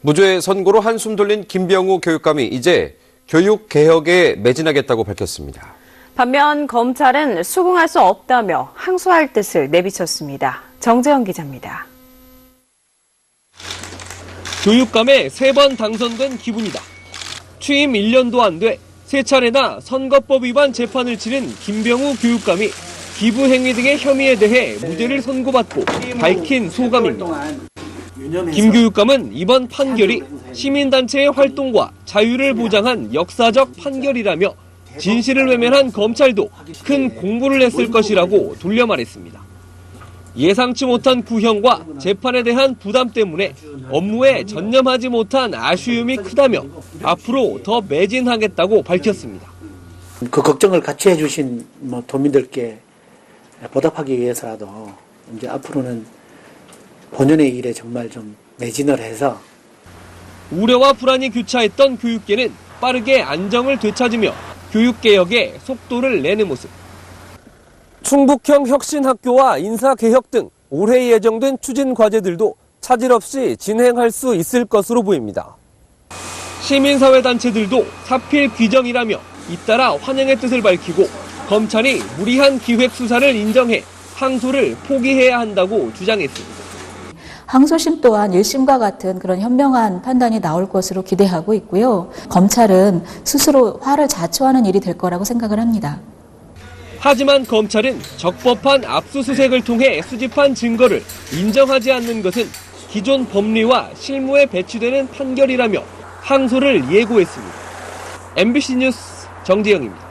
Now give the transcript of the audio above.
무죄 선고로 한숨 돌린 김병우 교육감이 이제 교육 개혁에 매진하겠다고 밝혔습니다. 반면 검찰은 수긍할 수 없다며 항소할 뜻을 내비쳤습니다. 정재영 기자입니다. 교육감에 세 번 당선된 기분이다. 취임 1년도 안 돼 세 차례나 선거법 위반 재판을 치른 김병우 교육감이 기부 행위 등의 혐의에 대해 무죄를 선고받고 밝힌 소감입니다. 김 교육감은 이번 판결이 시민단체의 활동과 자유를 보장한 역사적 판결이라며 진실을 외면한 검찰도 큰 공부를 했을 것이라고 돌려 말했습니다. 예상치 못한 구형과 재판에 대한 부담 때문에 업무에 전념하지 못한 아쉬움이 크다며 앞으로 더 매진하겠다고 밝혔습니다. 그 걱정을 같이 해주신 뭐 도민들께 보답하기 위해서라도 이제 앞으로는 본연의 일에 정말 좀 매진을 해서 우려와 불안이 교차했던 교육계는 빠르게 안정을 되찾으며 교육개혁에 속도를 내는 모습. 충북형 혁신학교와 인사개혁 등 올해 예정된 추진 과제들도 차질 없이 진행할 수 있을 것으로 보입니다. 시민사회단체들도 사필 규정이라며 잇따라 환영의 뜻을 밝히고 검찰이 무리한 기획 수사를 인정해 항소를 포기해야 한다고 주장했습니다. 항소심 또한 1심과 같은 그런 현명한 판단이 나올 것으로 기대하고 있고요. 검찰은 스스로 화를 자초하는 일이 될 거라고 생각을 합니다. 하지만 검찰은 적법한 압수수색을 통해 수집한 증거를 인정하지 않는 것은 기존 법리와 실무에 배치되는 판결이라며 항소를 예고했습니다. MBC 뉴스 정재영입니다.